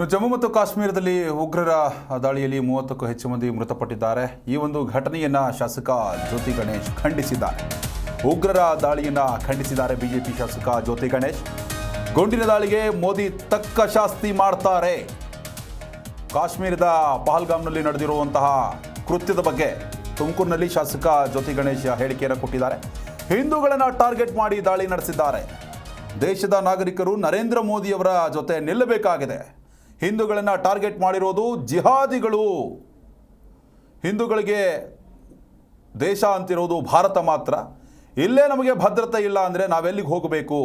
ಜಮ್ಮು ಮತ್ತು ಕಾಶ್ಮೀರದಲ್ಲಿ ಉಗ್ರರ ದಾಳಿಯಲ್ಲಿ ಮೂವತ್ತಕ್ಕೂ ಹೆಚ್ಚು ಮಂದಿ ಮೃತಪಟ್ಟಿದ್ದಾರೆ. ಈ ಒಂದು ಘಟನೆಯನ್ನ ಶಾಸಕ ಜ್ಯೋತಿ ಗಣೇಶ್ ಖಂಡಿಸಿದ್ದಾರೆ. ಉಗ್ರರ ದಾಳಿಯನ್ನ ಖಂಡಿಸಿದ್ದಾರೆ ಬಿಜೆಪಿ ಶಾಸಕ ಜ್ಯೋತಿ ಗಣೇಶ್. ಗುಂಡಿನ ದಾಳಿಗೆ ಮೋದಿ ತಕ್ಕ ಶಾಸ್ತಿ ಮಾಡ್ತಾರೆ. ಕಾಶ್ಮೀರದ ಪಹಲ್ಗಾಮ್ನಲ್ಲಿ ನಡೆದಿರುವಂತಹ ಕೃತ್ಯದ ಬಗ್ಗೆ ತುಮಕೂರಿನಲ್ಲಿ ಶಾಸಕ ಜ್ಯೋತಿ ಗಣೇಶ್ ಹೇಳಿಕೆಯನ್ನು ಕೊಟ್ಟಿದ್ದಾರೆ. ಹಿಂದೂಗಳನ್ನು ಟಾರ್ಗೆಟ್ ಮಾಡಿ ದಾಳಿ ನಡೆಸಿದ್ದಾರೆ. ದೇಶದ ನಾಗರಿಕರು ನರೇಂದ್ರ ಮೋದಿಯವರ ಜೊತೆ ನಿಲ್ಲಬೇಕಾಗಿದೆ. ಹಿಂದೂಗಳನ್ನು ಟಾರ್ಗೆಟ್ ಮಾಡಿರೋದು ಜಿಹಾದಿಗಳು. ಹಿಂದೂಗಳಿಗೆ ದೇಶ ಅಂತಿರೋದು ಭಾರತ ಮಾತ್ರ. ಇಲ್ಲೇ ನಮಗೆ ಭದ್ರತೆ ಇಲ್ಲ ಅಂದರೆ ನಾವೆಲ್ಲಿಗೆ ಹೋಗಬೇಕು?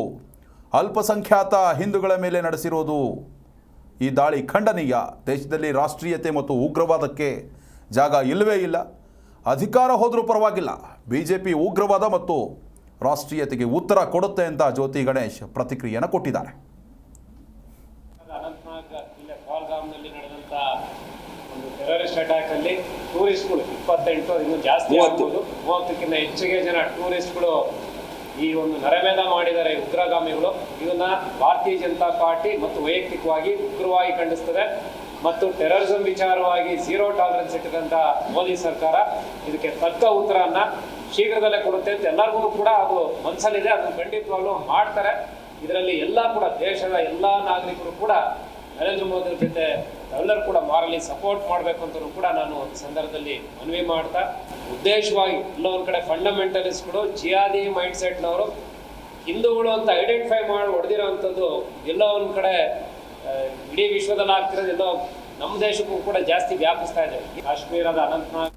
ಅಲ್ಪಸಂಖ್ಯಾತ ಹಿಂದೂಗಳ ಮೇಲೆ ನಡೆಸಿರೋದು ಈ ದಾಳಿ ಖಂಡನೀಯ. ದೇಶದಲ್ಲಿ ರಾಷ್ಟ್ರೀಯತೆ ಮತ್ತು ಉಗ್ರವಾದಕ್ಕೆ ಜಾಗ ಇಲ್ಲವೇ ಇಲ್ಲ. ಅಧಿಕಾರ ಹೋದರೂ ಪರವಾಗಿಲ್ಲ. ಬಿ ಜೆ ಪಿ ಉಗ್ರವಾದ ಮತ್ತು ರಾಷ್ಟ್ರೀಯತೆಗೆ ಉತ್ತರ ಕೊಡುತ್ತೆ ಅಂತ ಜ್ಯೋತಿ ಗಣೇಶ್ ಪ್ರತಿಕ್ರಿಯೆಯನ್ನು ಕೊಟ್ಟಿದ್ದಾರೆ ಅನಂತನಾಗ್ ಜಿಲ್ಲೆ ಪಹಲ್ಗಾಮ್ನಲ್ಲಿ ನಡೆದಂತ ಒಂದು ಟೆರರಿಸ್ಟ್ ಅಟ್ಯಾಕ್ ಅಲ್ಲಿ ಟೂರಿಸ್ಟ್ಗಳು ಇಪ್ಪತ್ತೆಂಟು ಇನ್ನೂ ಜಾಸ್ತಿ. ಆಗ್ಬೋದು. ಮೂವತ್ತಕ್ಕಿಂತ ಹೆಚ್ಚಿಗೆ ಜನ ಟೂರಿಸ್ಟ್ಗಳು ಈ ಒಂದು ನರಮೇಧ ಮಾಡಿದ್ದಾರೆ ಉಗ್ರಗಾಮಿಗಳು. ಇದನ್ನ ಭಾರತೀಯ ಜನತಾ ಪಾರ್ಟಿ ಮತ್ತು ವೈಯಕ್ತಿಕವಾಗಿ ಉಗ್ರವಾಗಿ ಖಂಡಿಸ್ತದೆ. ಮತ್ತು ಟೆರರಿಸಂ ವಿಚಾರವಾಗಿ ಝೀರೋ ಟಾಲರೆನ್ಸ್ ಇಟ್ಟಿದಂತ ಮೋದಿ ಸರ್ಕಾರ ಇದಕ್ಕೆ ತಕ್ಕ ಉತ್ತರವನ್ನ ಶೀಘ್ರದಲ್ಲೇ ಕೊಡುತ್ತೆ ಅಂತ ಎಲ್ಲರಿಗೂ ಕೂಡ ಅದು ಮನಸ್ಸಲ್ಲಿದೆ ಅದನ್ನು ಖಂಡಿತವಾಗ್ಲೂ ಮಾಡ್ತಾರೆ. ಇದರಲ್ಲಿ ಎಲ್ಲ ಕೂಡ ದೇಶದ ಎಲ್ಲ ನಾಗರಿಕರು ಕೂಡ ನರೇಂದ್ರ ಮೋದಿ ಜೊತೆ ನಾವೆಲ್ಲರೂ ಕೂಡ ಮಾರಲಿ ಸಪೋರ್ಟ್ ಮಾಡಬೇಕು ಅಂತಲೂ ಕೂಡ ನಾನು ಒಂದು ಸಂದರ್ಭದಲ್ಲಿ ಮನವಿ ಮಾಡ್ತಾ, ಉದ್ದೇಶವಾಗಿ ಎಲ್ಲೊಂದು ಕಡೆ ಫಂಡಮೆಂಟಲಿಸ್ಟ್ಗಳು ಜಿಯಾದಿ ಮೈಂಡ್ ಸೆಟ್ನವರು ಹಿಂದೂಗಳು ಅಂತ ಐಡೆಂಟಿಫೈ ಮಾಡಿ ಹೊಡೆದಿರೋವಂಥದ್ದು ಎಲ್ಲೋ ಒಂದು ಕಡೆ ಇಡೀ ವಿಶ್ವದಲ್ಲಿ ಆಗ್ತಿರೋದು ಎಲ್ಲೋ ನಮ್ಮ ದೇಶಕ್ಕೂ ಕೂಡ ಜಾಸ್ತಿ ವ್ಯಾಪಿಸ್ತಾ ಇದೆ. ಕಾಶ್ಮೀರದ ಅನಂತನಾಗ್